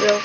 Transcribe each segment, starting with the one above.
เว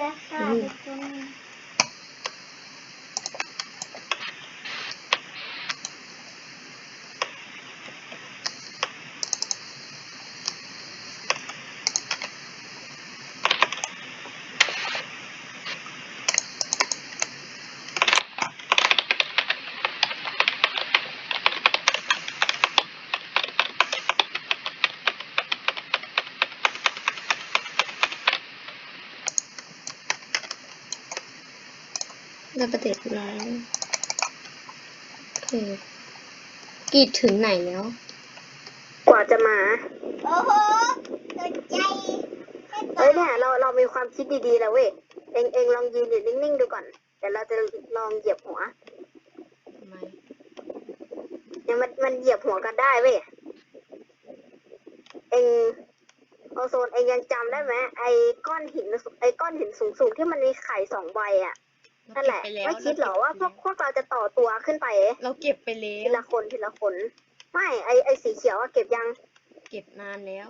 ลค ได้ประเด็นแล้วโอเคกรีดถึงไหนแล้ว กว่าจะมา โอ้โหสนใจให้เอ้ยเนี่ยเราเรามีความคิดดีๆแล้วเว้ย เองเองลองยืนอยู่นิ่งๆดูก่อน เดี๋ยวเราจะลองเหยียบหัวทำไมเนี่ยมันมันเหยียบหัวกันได้เว้ย เองโอโซนเองยังจำได้ไหมไอ้ก้อนหินไอ้ก้อนหินสูงๆที่มันมีไข่สองใบอะ นั่นแหละเราเก็บไปแล้วไม่คิดเหรอว่าพวกพวกเราจะต่อตัวขึ้นไปเอ๊ะเราเก็บไปแล้ทีวละคนทีละคน ไม่ไอไอสีเขียวอะเก็บยัง เก็บนานแล้ว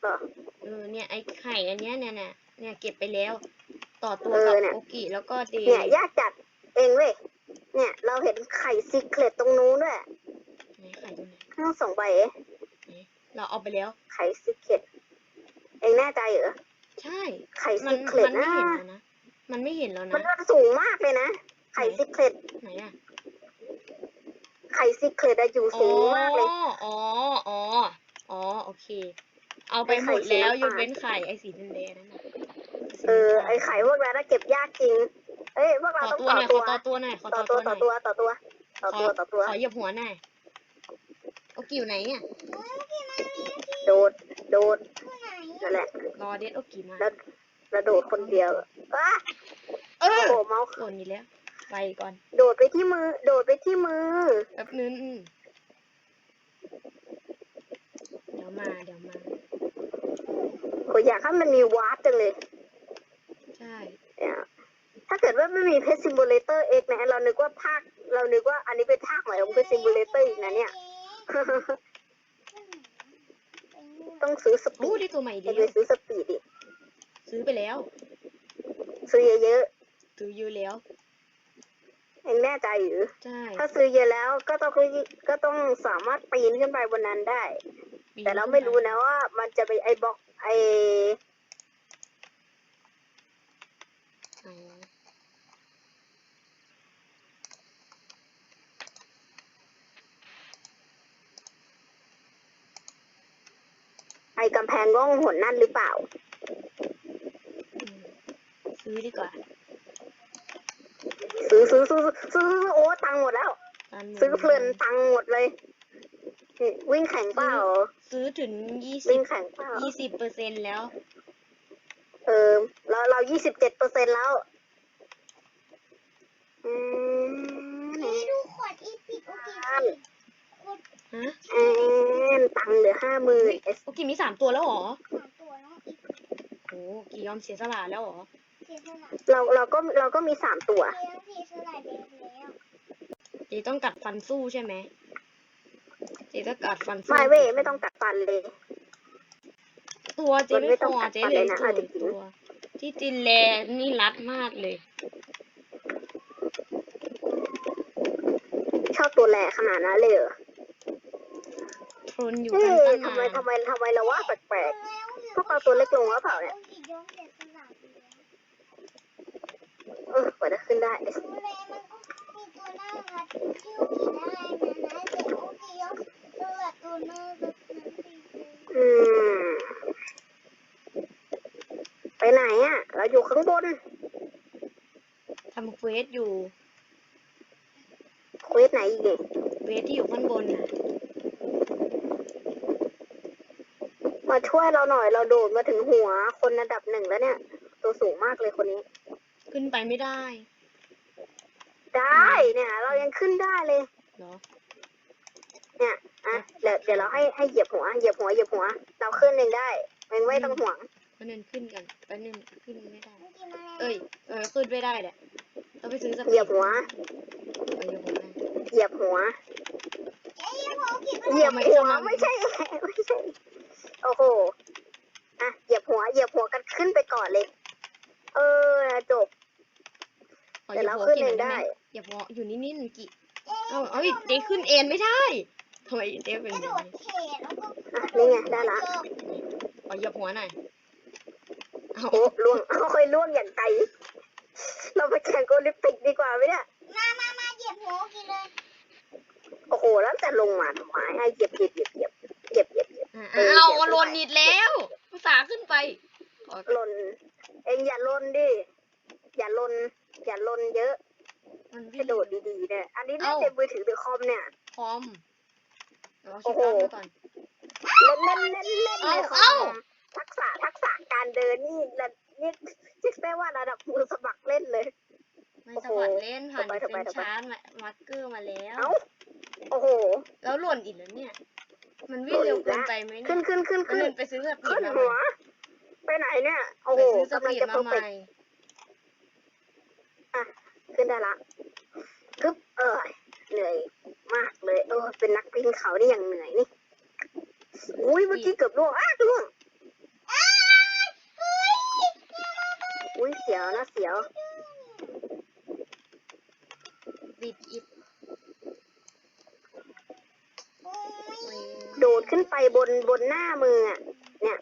เหรอเออเนี่ยไอ้ไข่อันเนี้ยเนี่ยเนี่ยเนี่ยเก็บไปแล้ว ต่อตัวเออกับเนี่ยโอกิแล้วก็เดเนี่ยยากจัดเองเว้ยเนี่ยเราเห็นไข่ซิกเลตตรงนู้นด้วยไหนไข่ตรงไหนทั้งสองใบเอ๊ะเราเอาไปแล้ว ไข่ซิกเลตเองแน่ใจเหรอใช่ไข่มัซินกเลมัตนไม่นะเห็นแล้วนะมันไม่เห็นแล้วมันนะสูงมากเลยนะ ไข่ซิกเลตไหนอะไข่ซิกเลตอะอยู่อ๋สูองมากเลย อ๋อ อ๋อ อ๋อ โอเค เอาไปไอ้หไข่มดแล้วสีน้ำตาลยกเว้นไข่ไอ้สีแดงๆนั่นน่ะสีเออน้ำตาลไอไข่พวกนั้นนะเก็บยากจริง เอ้ย พวกขเราอต้องตัวต่อหน่อยขตัอวต่อตัวหน่อยขอต่อต่อตัตัววหน่อยต่อตัวต่อตัวต่อตัวต่อตัว ขอเหยียบหัวหน่อยโอกิอยู่ไหนเนี่ยโดด โดด นั่นแหละ รอเด็ดโอกิมาแล้วแล้วโดดคนเดียว อ้าเอโอ้อโหเมาส์โดนนี่แล้ว ไปก่อน โดดไปที่มือ โดดไปที่มือ แป๊บนึงอืมเดี๋ยวมาเดี๋ยวมาโอ้ยอยากให้มันมีวาร์ปจังเลย ใช่เนี่ยถ้าเกิดว่าไม่มีเพ t ซิม u เลเตอร์เอกนะเรานึกว่าภาค เรานึกว่าอันนี้เป็นภาคใหม่ของเพ t ซิม u เลเตอร์อีกนะเนี่ย ต้องซื้อสปีโอ้ดได้ตัวใหม่จะเดียวไปซื้อสปีดดิซื้อไปแล้ว ซื้อเยอะซื้อเยอะแล้ว ๆเองแน่ใจหรือ ใช่ถ้าซื้อเยอะแล้วก็ต้องก็ต้องสามารถปีนขึ้นไปบนนั้นได้ปีแต่เราไม่รู้นะว่ามันจะไปไอ้บล็อกไอ้อ๋อไอ้กำแพงร่องหนนั่นหรือเปล่าอืม ซื้อดีกว่า ซื้อซื้อซื้อซื้อซื้อโอ้ตังค์หมดแล้วตามหซื้อเพลินตังค์หมดเลยนี่วิ่งแข่งเปล่า ซื้อถึงยี่สิวิ่บงแข่งเปล่า ยี่สิบเปอร์เซ็นแล้ว เออเราเรายี่สิบเจ็ดเปอร์เซ็นแล้ว อืมนี่ดูขวดอีพิกโอเคฮะเอ็นตังค์เหลือห้าหมื่นเอสโอเคมีสามตัวแล้วเหรอ สามตัวน้องอีพิกโอ้กี่ยอมเสียสละแล้วเหรอ เสียสละเราเราก็เราก็มีสามตัวเสียเสียสละเด็กแล้วเจต้องกัดฟันสู้ใช่ไหมเจต้องกัดฟันสู้ไม่เว้ยไม่ต้องกัดฟันเลย ตัวเจมันไม่ไม่พต้องอกัดเจฟันเหลเลยยนะตัวเอาจริงๆตัวที่จินแลนี่รัดมากเลย ชอบตัวแหลขนาดนั้นเลยเหรอทนอยู่เฮ้กันยตั้งทำไมนานทำไมทำไมเราว่าแปลกๆพวกเราตัวเล็กลงหรือเปล่าเนี่ย โอเคยอมเสียสละไปแล้ว เออเปิดจะขึ้นได้ดูแลมันก็มีตัวน่ารักที่โอเคได้นะนะเดี๋ยวโอเคยอมสละตัวน่ารักนั้นไปเลยอืมไปไหนอะ เราอยู่ข้างบนทำเควสอยู่เควสไหนอีกเนี่ยเควสที่อยู่ข้างบนน่ะ มาช่วยเราหน่อยเราโดดมาถึงหัวคนระดับหนึ่งแล้วเนี่ย ตัวสูงมากเลยคนนี้ ขึ้นไปไม่ได้ได้เนี่ย เรายังขึ้นได้เลยเหรอเนี่ยอะเดี๋ยวเดี๋ยวเราให้ให้เหยียบหัวเหยียบหัวเหยียบหัว เราขึ้นเองได้ไม่ไม่ต้องห่วงแป๊บนึงขึ้นกันแป๊บนึงขึ้นไม่ได้เมื่อกี้มาแล้วเอ้ยเออขึ้นไม่ได้แหละต้องไปซื้อสปีดเหยียบหัวเออเหยียบหัวได้เหยียบหัวเอ้ยพอกินเหยียบหัวไม่ใช่ไม่ใช่โอ้โหอะเหยียบหัวเหยียบหัวกันขึ้นไปก่อนเลย เออจบ ขอเดี๋ยวเราหยีขึ้นบหัเอวงกี่หได้ยเหยียบหัวอยู่นิ่งๆกี่เอาเอ้ยเด็กขึ้นเอ็นไม่ได้ทำไมเด็กเป็นกอระย่างโดดนี้เขตแล้วก็อะนี่ไงได้ละขอเหยียบหัวหน่อยเอาโอ้ล่วงค่อยล่วงอย่างไกลเราไปแข่งโอลิมปิกดีกว่าไหมเนี่ยมามามาเหยียบหัวกินเลยโอ้โหแล้วจะลงมาทำไมให้เหยียบเหยียบเหยียบเหยียบเหยียบเหยียบเหยียบอะเออเอาเหยียบขึ้นไปหล่นนิดแล้วภาษาห์ขึ้นไปขอหล่นเองอย่าหล่นดิอย่าหล่น อย่าหล่นเยอะมันกวิ่ระงโดดดีๆเนี่ยอันนี้เล่นเอ้า ในมือถือหรือคอมเนี่ย คอมเดี๋ยวโอ้คิดโหตั้งไว้ก่อน เล่นเล่นเล่นเล่นเอ้าในคอเอ้า มทักษะทักษะการเดินนี่ระนี่เรียกได้ว่าระดับมือสมัครเล่นเลย ไม่สวัสดเล่นผ่านทำไมทำไมเป็นทำไม ชาร์จมามาร์กเกอร์มาแล้ว เอ้าโอ้โห แล้วหล่นอีกแล้วเนี่ย มันวิ่งเร็วเกินไปไหมขึ้เนี่ยนขึ้นขึ้นก็ขึ้เลนยไปซื้อสปีขึ้ดนมาใหหัวม่ไปไหนเนี่ย โอ้ไปโหซื้อสกำลังปีดจะมาเพอร์ใหเฟม่ก ขึ้นได้ละกึ๊บเออเหนื่อยมากเลย เออ เป็นนักปีนเขานี่อย่างเหนื่อยนี่อุ้ยเมื่อกี้เกือบล่วงอ้าล่วงอุ้ยเสียวนะเสียวปิดอิดโอ้ยโดดขึ้นไปบนบนหน้ามืออะเนี่ย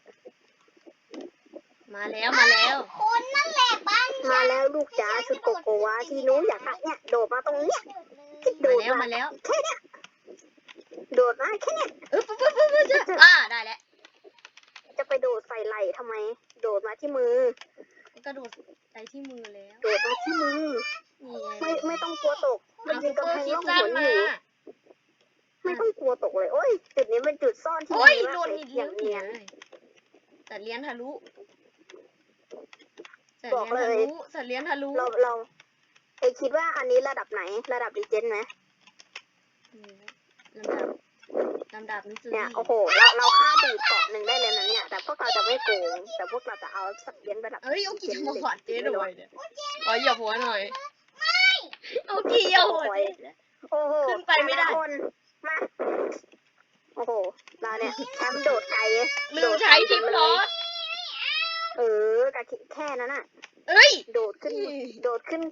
มาแล้วมาแล้วคนนั่นแหละบ้านมาแล้วลูกจ๋าชุดโกโกวาที่หนู้อยากได้เนี่ยโดดมาตรงเนี้ยโดดเลยโดมาดแล้วมามาแล้วแค่เนี้ยโดดมาแค่เนี้ยเออปุ๊บปุ๊บปุ๊บปุ๊บจะอ่าได้แล้วจะไปโดดใส่ไหล่ทำไม โดดมาที่มือกระโดดไปที่มือแล้วโดดมาที่มือนี่ไงไม่ไม่ต้องกลัวตกมันเอามีซุปเปอกำแพร์งคิดล่องสั้หนนมาอยู่ไม่ต้องกลัวตกเลย โอ้ยจุดนี้เป็นจุดซ่อนที่โอ้ยดีโดมากนเลยนิดอเดียย่าวงเนียนสัตว์เลี้ยงทะลุ สัตบว์อกเลี้ยงเลยทะลุสัตว์เลี้ยงทะลุเราเราเอยคิดว่าอันนี้ระดับไหน ระดับดีเจนไหมลำดับลำดับมิสซูเนี่ยรี่โอ้โหเราเราฆ่าบีบเกาะหนึ่งได้เลยนะเนี่ย แต่พวกเราจะไม่โกง แต่พวกเราจะเอาสัตว์เลี้ยงระดับเอ้ยเอากี่ดีจนมาเลยหวัดเจ๊หน่อยเนี่ยขอเหยียบหัวหน่อยเอากี่เหยียบหัวเจ๊โอ้โหขึ้นไปไม่ได้แต่ละคนมาโอ้โหเราเนี่ยแชมป์โดดไกลลืมใช้ทิปลอส เออกะคิแค่นั้นน่ะ เอ้ย โดดขึ้น โดดขึ้น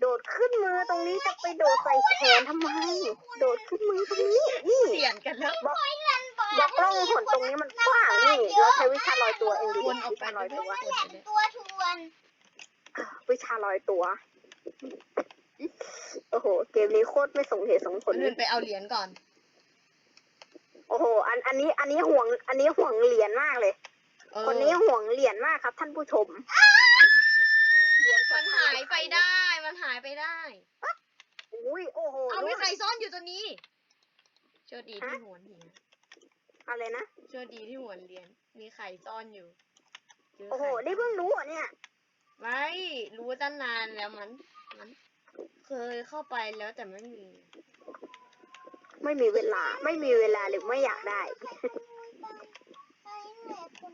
โดดขึ้นมือตรงนี้จะไปโดดใส่แขนทำไม โดดขึ้นมือตรงนี้นี่เสียนกันแล้วบล็อกล่องหนตรงนี้มันกว้างนี่เราใช้วิชาลอยตัวเองดูวนออกวิไปชาลอยด้ตัววยตัวทวนวิชาลอยตัว โอ้โห เกมนี้โคตรไม่สมเหตุสมผคลนอื่นไปเอาเหรียญก่อน โอ้โห อัน อันนี้ อันนี้ห่วง อันนี้ห่วงเหรียญมากเลยเออ คนนี้ห่วงเหรียญมากครับ ท่านผู้ชมเหรียญมันหายไปได้ มันหายไปได้ อุ้ยโอ้โหเอามีใครซ่อนอยู่ตัวนี้โชคดีที่หัวเหรียญอะไรนะโชคดีที่หัวเหรียญมีไข่ซ่อนอยู่เจโอ้โหไข่นี่เพิ่งรู้เหรอะเนี่ย ไม่ รู้ตั้งนานแล้วมัน มัน เคยเข้าไปแล้วแต่ไม่มี ไม่มีเวลา ไม่มีเวลาหรือไม่อยากได้ ใช่แหละคน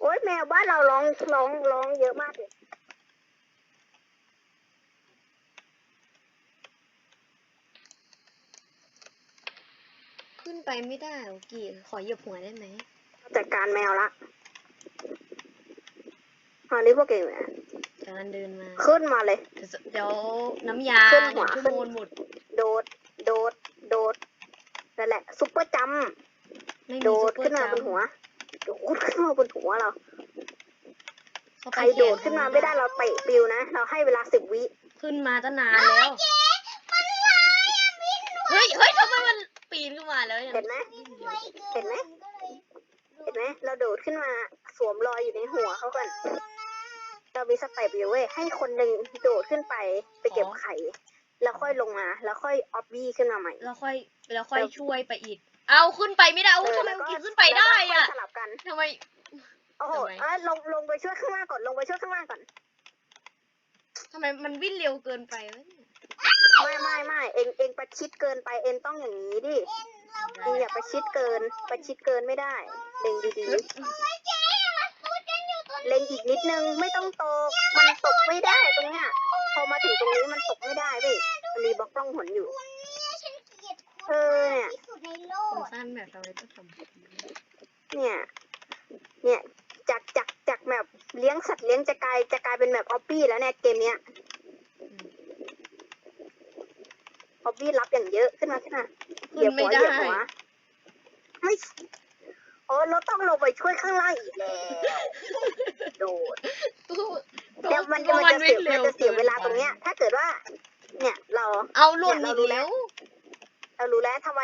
โอ้ยแมวบ้านเราร้องร้องร้องเยอะมากเลยขึ้นไปไม่ได้โอกี่ขอเหยียบหัวได้ไหมจัดการแมวละอันนี้พวกเก่งเลยการเดินมาขึ้นมาเลย เดี๋ยวน้ำยาขึ้นหัวเดี๋ยวขึ้ชั่นวโมงหมดโดด โดด โดดนั่นแหละซุปเปอร์จัมป์ไม่มีโดดซุปเปอขึ้นร์มาจับมนป์หัว โดดขึ้นมาบนหัวเราเข้าใคไปรโดดแข่งขึ้นมาไม่ได้เราเตะปิวนะ เราให้เวลาสิบวิขึ้นมาตั้งนานแล้วมันลายอะพี่หนูเฮ้ยเฮ้ยทำไมมันปีนขึ้นมาแล้วยังเห็นไหมไวเกินเห็นไหมก็เลยเห็นไหมเราโดดขึ้นมาสวมรอยอยู่ในหัวเขาก่อน เรามีสเต็ปอยู่เว้ย ให้คนหนึ่งโดดขึ้นไปไปเก็บไข่ แล้วค่อยลงมา แล้วค่อยออบบี้ขึ้นมาใหม่ แล้วค่อย แล้วค่อยช่วยไปอีก เอาขึ้นไปไม่ได้โอ้เออทำไมแล้วเมื่อก็กี้ขึ้นไปได้แล้วอะก็สลับกัน ทำไม โอ้โหทำไม เอ้ยลงลงไปช่วยข้างล่างก่อน ลงไปช่วยข้างล่างก่อน ทำไมมันวิ่งเร็วเกินไปวะเนี่ยไม่ไม่ไม่เองเองประชิดเกินไปเองต้องอย่างนี้ดิเอ็นเราเองอย่าประชิดเกิน ประชิดเกินไม่ได้เล็งดีโอ้ยเจ๊มันพูดกันอยู่ตรงๆเล็งอีกนิดนึงไม่ต้องตก มันตกไม่ได้ตรงเนี้ยพอมาถึงตรงนี้มันตกไม่ได้เว้ยมันมีบล็อกล่องหนอยู่คุณเนี่ยฉันเกลียดคุณเออเนี่ยที่สุดใน โลผมกสั้นแบบเราเลยต้องทำแบบนี้เนี่ย เนี่ย จากจากจากแบบเลี้ยงสัตว์เลี้ยงจะกลายจะกลายเป็นแบบออปปี้แล้วเนี่ยเกมเนี้ยอืมออปปี้รับอย่างเยอะขึ้นมาขึ้นมาเหขึ้ยียนบไม่หัวได้เหยียบหัวไม่โอ้เราต้องลงไปช่วยข้างล่างอีกแล้วโดดเดี๋ยวมันจะมันจะเสียมันจะเสียเวลาตรงเนี้ย ถ้าเกิดว่า เนี่ยเรา เอาหล่นเนี่ยอีเรากรู้แล้แล้ววเรารู้แล้วทำไม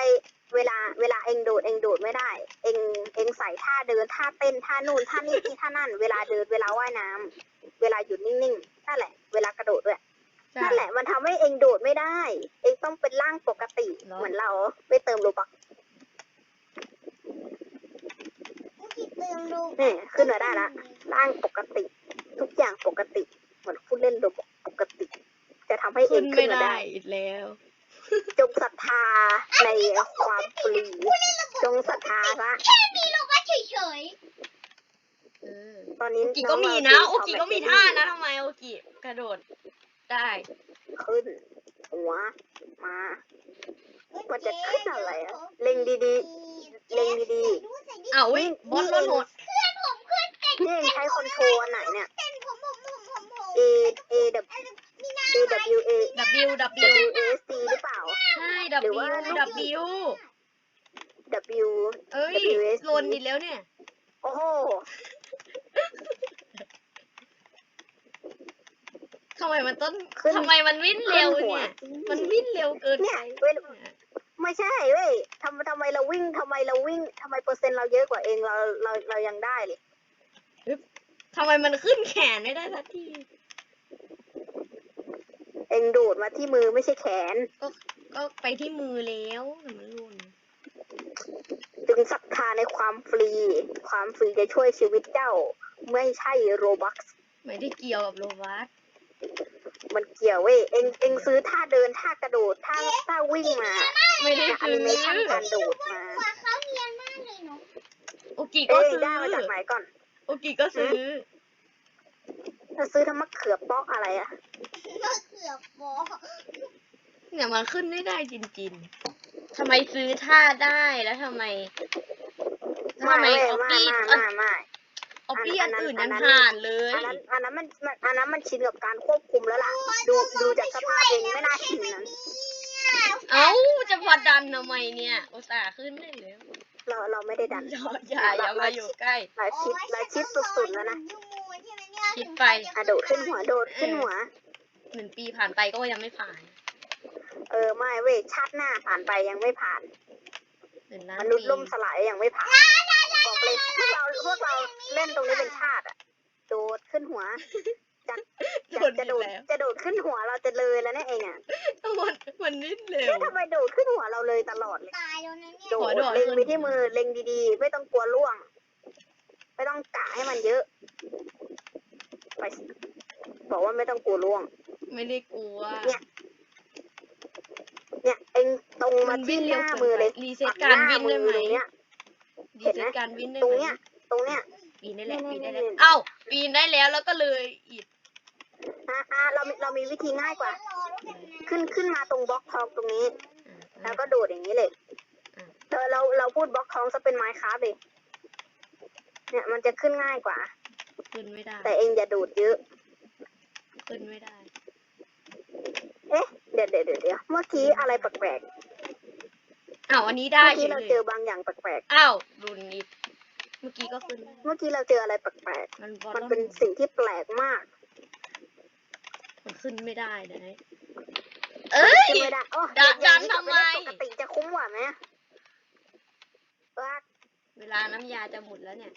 เวลาเวลาเองโดดเองโดดไม่ได้ เองเองใส่ท่าเดินท่าเต้นท่านู่นท่านี่ที่ท่านั่น เวลาเดินเวลาว่ายน้ำเวลาหยุดนิ่งๆนั่นแหละ เวลากระโดดด้วยนั่นแหละมันทำให้เองโดดไม่ได้ เองต้องเป็นร่างปกติเหรอเหมือนเราไม่เติมโลบักอุกิเติมดูนี่ขึ้นมาได้ละร่างปกติ ทุกอย่างปกติ เหมือนผู้เล่นโลบักปกติ จะทำให้เอขึ้งนขึ้ไม่นมาได้ได้อีกแล้ว จงศรัทธาในความฟรีจงศรัทธาซะแค่มีโลบัสเฉยเออตอนนี้โอกิก็มีนะโอกิก็มีท่านะทำไมโอกิกระโดดได้ขึ้นหัวมามันจะขึ้นอะไรอะเล็งดีเล็งดีๆอ้าวเว้ยบอสโดนหดเพื่อนผมขึ้นเก่งๆนี่ใช้คอนโทรลอันไหนเนี่ยเต้นผมผมผมผมผม A A W มีหน้า A W A W W W A S C หรือเปล่า ใช่ หรือ W ว่า W W เอ้ย WSD โลนอีกแล้วเนี่ย โอ้โห ทำไมมันต้นขึ้นทำไมมันวิ่งเร็วขึ้นหัวเนี่ยมันวิ่งเร็วเกินเนี่ไปยเว้ย ไม่ใช่เว้ยทำทำไมเราวิ่งทำไมเราวิ่งทำไมเปอร์เซ็นต์เราเยอะกว่าเองเราเราเรายังได้เลย ทำไมมันขึ้นแขนไม่ได้สักที เองโดดมาที่มือไม่ใช่แขนก็ไปที่มือแล้วแต่มันหล่นจึงศรัทธาในความฟรี ความฟรีจะช่วยชีวิตเจ้า ไม่ใช่โรบักไม่ได้เกี่ยวกับโรบัสมันเกี่ยวเว้ยเองเองซื้อท่าเดินท่ากระโดดท่าท่าวิ่งมาไม่ได้แอซื้นิอเมชันการโดดมาหัวเขาเนียนมากเลยเนาะโอกิก็เอ้ยซื้อได้มาจากไหนก่อน โอกิก็ซื้อจะซื้อทำมะเขือเปาะอะไรอะ มะเขือปอเนี่ยมันขึ้นไม่ได้จริงๆทำไมซื้อท่าได้แล้วทำไมทำไมเว้ยออปไม่ปี้ไม่ไม่ไม่ออปปี้อัอันนนั้นอื่นอัยันงนั้นผ่านเลยอันนั้นอันนั้นมันมันอันนั้นมันชินกับการควบคุมแล้วล่ะ ดูดูจากสภาพเองไม่น่าชินนั้นเอ้าจะพอดันทำไมเนี่ยอุตส่าห์ขึ้นได้แล้วเราเราไม่ได้ดันอย่าอย่าอย่ามาอยู่ใกล้เราชิดเราชิดสุดๆแล้วนะคิดไปอะโดดขึ้นหัวโดดขึ้นหัว หนึ่งปีผ่านไปก็ยังไม่ผ่านเออไม่เว้ยชาติหน้าผ่านไปยังไม่ผ่านหนึ่งล้านมนุษย์ปีล่มสลายยังไม่ผ่านบอกเลยพวกเราพวกเราเล่นตรงนี้เป็นชาติอะโดดขึ้นหัวจากโดจากนจะอีโดกดแล้วจะโดดขึ้นหัวเราจะเลยแล้วเนี่ยเองอะมันมันนิดเร็วเอ๊ะทำไมโดดขึ้นหัวเราเลยตลอดเลย ตายแล้วนะเนี่ยโดขอดโดดเล็งขึ้นไปที่มือเล็งดีๆ ไม่ต้องกลัวล่วง ไม่ต้องกะให้มันเยอะไปสิบอกว่าไม่ต้องกลัวล่วง ไม่ได้กลัวเนี่ยเนี่ยเองตรงมาที่หน้ามือเลยรีเซ็ตการวิ่งได้ไหมตรงเนี้ยรีเซ็ตการวิ่งได้ตรงไหมเนี้ยตรงเนี้ยปีนได้แล้วปีนได้แล้วเอ้าปีนได้แล้วแล้วก็เลยอีกอะอะเรามีเรามีวิธีง่ายกว่า ขึ้นขึ้นมาตรงบล็อกทองตรงนี้ แล้วก็โดดอย่างนี้เลยเออเราเราพูดบล็อกทองซะเป็นไม้ค้าเลย เนี่ยมันจะขึ้นง่ายกว่า ขึ้นไม่ได้ แต่เองอย่าโดดเยอะ ขึ้นไม่ได้ อ๊ะเดี๋ยวเดี๋ยวเดี๋ยวเดี๋ยวเมื่อกี้อะไรแปลกอ้าวอันนี้ๆได้เมื่อเฉกี้ยเราเลเจอยบางอย่างแปลกอ้าวรุนอีกเมื่อกี้ก็ขึ้นได้ๆเมื่อกี้เราเจออะไรแปลกมันบอลๆมันเป็นสิ่งที่แปลกมากมันขึ้นไม่ได้นะมันเอ้ย ขึ้นไม่ได้โอ้ดันอย่างนี้ดัก็นไม่ได้ทำไม ปกติจะคุ้มกว่าไหมว่าเวลาน้ำยาจะหมดแล้วเนี่ย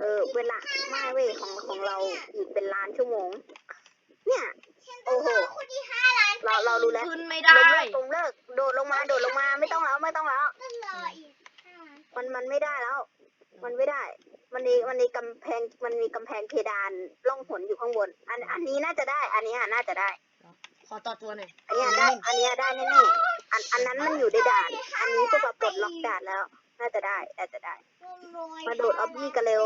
เออเวลาไม่เว้ยของของเราอีกเป็นล้านชั่วโมง เนี่ย โอ้โหคนที่ห้าล้านเราเรารู้แล้วขึ้นไม่ลได้งเลิกลงเลิก โดดลงมา โดดลงมา ไม่ต้องแล้ว ไม่ต้องแล้วก็รออีกมัน มันไม่ได้แล้ว มันไม่ได้ มันมีมันมีกำแพง มันมีกำแพงเพดานล่องหนอยู่ข้างบน อัน อันนี้น่าจะได้ อันนี้น่าจะได้ ขอต่อตัวหน่อย อันนี้ได้ อันนี้ได้แน่ๆอัน อันนั้นมันอยู่ในด่าน อันนี้ก็แบบปลดล็อกด่านแล้ว น่าจะได้ น่าจะได้ มาโดดออบบี้กันเร็ว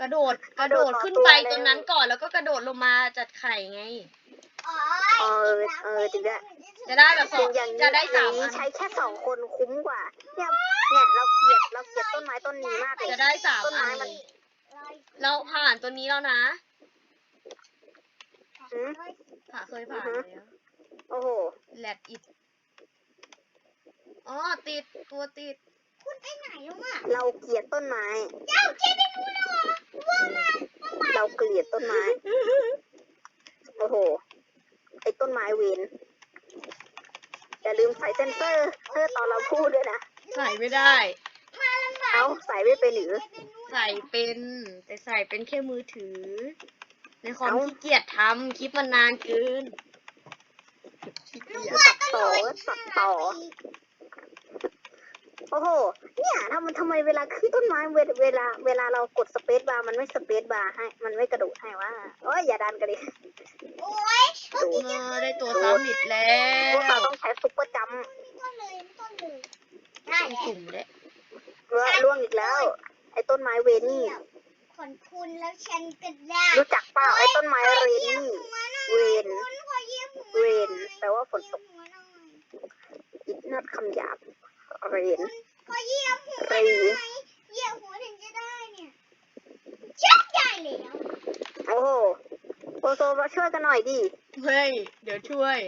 กระโดดกระโดดขึ้นไปตรงนั้นก่อนแล้วก็กระโดดลงมาจัดไข่ไง เออเออจริงด้วยจะได้แบบสจอริงงอย่างนี้จะได้อสาย่ามงนี้อันใช้แค่สองคนคุ้มกว่า เนี่ยเนี่ยเราเกลียดเราเกลียดต้นไม้ต้นนี้มากเลยจะได้สามต้นอัไม้น มัน เราผ่านตัวนี้แล้วนะหืม ผ่าเคยผ่านอือฮะแล้วโอ้โห แลดอิดอ๋อติดตัวติด คุณไปไหนแล้วอะเราเกลียดต้นไม้ เจ้าเจ๊ไปดูนะวะว่ามาเราเกลียดต้นไม้ โอ้โห ไอ้ต้นไม้เวนอย่าลืมใส่เซนเซอร์เพื่อตอนเราพูดด้วยนะ ใส่ไม่ได้ มาลำบากเอาใส่ไม่เป็นหรือ ใส่เป็น แต่ใส่เป็นแค่มือถือ ในความเอ้า ขี้เกียจทำคลิปมันนานเกินขี้เกียจ ตัดต่อตัดต่อ โอ้โห เนี่ยทำมันทำไมเวลาขึ้นต้นไม้เวลเวลาเวลาเรากดสเปซบาร์มันไม่สเปซบาร์ให้ มันไม่กระโดดให้ว่าโอ้ยอย่าดันกันดิโอ้ยโดดเออได้ตัวซ้ำอีกแล้พวกเราวต้องใช้ซุปเปอร์จัมป์ไม่ต้องเลยไม่ต้องเลยได้ต้องแล้วสุ่มเลยเว้ยล่วงอีกแล้ว ไอ้ต้นไม้เวนนี่ขอนคุณแล้วฉันก็ได้รู้จักเปล่าไอ้ต้นไม้เรนนี่ เวนคุณขอเยี่ยมหัวเวนแปลว่าฝนตกหัวหน่อยอิดนัดคำหยาบ เรนขอเยี่ยมหัวหเรน่อยนเหยี่ยมหัวถึงจะได้เนี่ยชักได้แล้วโอ้โหโอโซมาช่วยกันหน่อยดิ เฮ้ย เดี๋ยวช่วย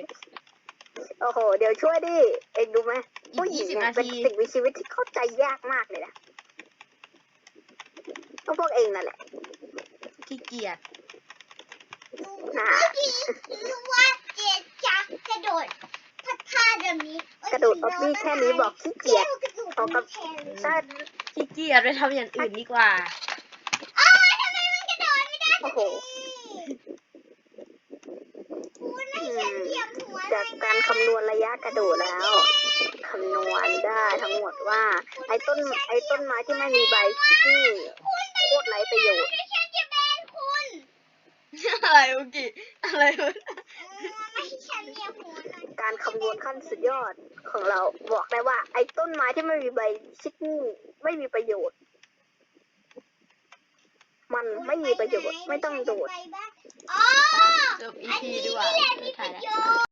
โอ้โห เดี๋ยวช่วยดิ เอ็งดูไหมอีกผู้หญิง20เนี่ยนาเป็นที สิ่งมีชีวิตที่เข้าใจยากมากเลยนะก็พวกเองนั่นแหละ ขี้เกียจน่ะเมื่อกี้รู้ว่าเจจักกระโดดพัดท่าแบบนี้เอ้ย กระโดดออบบี้แค่นี้บอกขี้เกียจกระโดดเอากับแทนเลยถ้าขี้เกียจไปทำอย่างอื่นดีกว่าอ้าวทำไมมันกระโดดไม่ได้โอ้โหคุณให้ฉันเหยียบหัวหน่จาอกยการคำนวณระยะกระโดดแล้วคำนวณได้ทั้งหมดว่า ไอ้ต้นไอ้ต้นไม้ที่ไม่มีใบที่โคตรไร้ประโยชน์ไม่ใช่จะแบนคุณอะไรเมื่อกี้อะไรวะเออไม่ให้ฉันเหยียบหัวหน่อยการคำนวณขั้นสุดยอด ของเราบอกได้ว่า ไอ้ต้นไม้ที่ไม่มีใบชิดนี่ไม่มีประโยชน์ มันไม่มีประโยชน์ไม่ต้องโดดไปบ้านอ๋อจบอีอันพีนี้ดีกว่านี่แหละมีไม่ปถ่ายระแล้วโยชน์